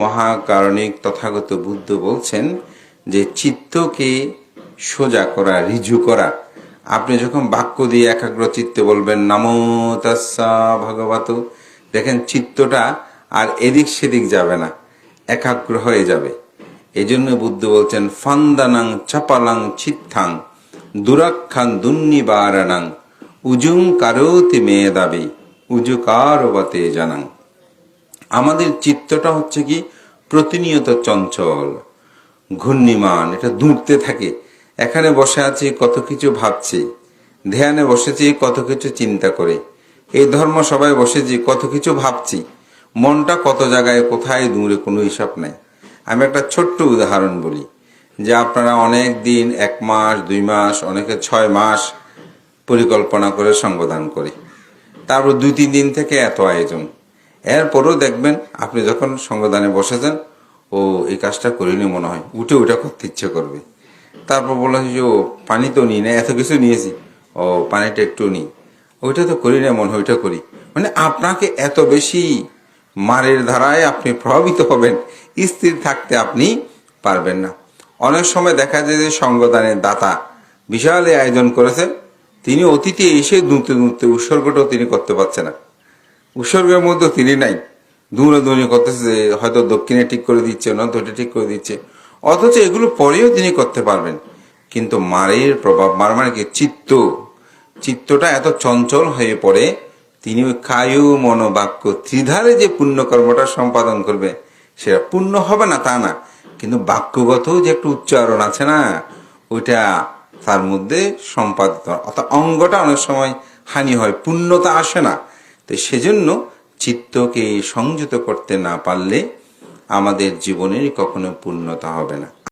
মহাকারণিক তথাগত বুদ্ধ বলছেন যে চিত্তকে সোজা করা, রিজু করা। আপনি যখন বাক্য দিয়ে একাগ্র চিত্তে বলবেন, নামো তাস্সা ভগবত দেখেন চিত্তটা আর এদিক সেদিক যাবে না, একাগ্র হয়ে যাবে। এই জন্য বুদ্ধ বলছেন, ফান্দানাং চাপালাং চিত্তাং দুরাক্ষান দুর্নিবারানাং উজুং কারোতি মেয়ে দাবি উজু কারবাতে জানাং। আমাদের চিত্তটা হচ্ছে কি প্রতিনিয়ত চঞ্চল, ঘূর্ণিমান, এটা দূরতে থাকে। এখানে বসে আছি, কত কিছু ভাবছি। ধ্যানে বসেছি, কত কিছু চিন্তা করে। এই ধর্ম সবাই বসেছি, কত কিছু ভাবছি। মনটা কত জায়গায়, কোথায়, দূরে কোনো হিসাব নাই। আমি একটা ছোট্ট উদাহরণ বলি, যে আপনারা অনেক দিন, এক মাস, দুই মাস, অনেকে ছয় মাস পরিকল্পনা করে সঙ্গদান করে। তারপর দুই, তিন দিন থেকে এত আয়োজন। এরপরও দেখবেন আপনি যখন সঙ্গদানে বসেছেন, ও এই কাজটা করিনি মনে হয়, উঠে উঠে করতে ইচ্ছে করবে। তারপর বললাম যে, ও পানি তো নিই না এত কিছু নিয়েছি, ও পানিটা একটু নিই। ওইটা তো করি না মনে হয়, ওইটা করি। মানে আপনাকে এত বেশি মারের ধারায় আপনি প্রভাবিত হবেন, স্থির থাকতে আপনি পারবেন না। অনেক সময় দেখা যায় যে সঙ্গদানের দাতা বিশাল আয়োজন করেছেন, তিনি অতীতে এসে দুঁতে দুঁতে উৎসর্গটাও তিনি করতে পারছে না। উৎসর্গের মধ্যে তিনি নাই। দূরে দূরে করতেছে যে হয়তো দক্ষিণে ঠিক করে দিচ্ছে নয়তো ঠিক করে দিচ্ছে। অথচ এগুলো পরেও তিনি করতে পারবেন। কিন্তু মারের প্রভাব, মার মানে কি? চিত্ত। চিত্তটা এত চঞ্চল হয়ে পড়ে, তিনি ওই কায়ু মনোবাক্য ত্রিধারে যে পুণ্যকর্মটা সম্পাদন করবে, সেটা পূর্ণ হবে না, তা না। কিন্তু বাক্যগত যে একটু উচ্চারণ আছে না, ওইটা তার মধ্যে সম্পাদিত। অর্থাৎ অঙ্গটা অনেক সময় হানি হয় পূর্ণতা আসে না। তো সেজন্য চিত্তকে সংযত করতে না পারলে আমাদের জীবনের কখনো পূর্ণতা হবে না।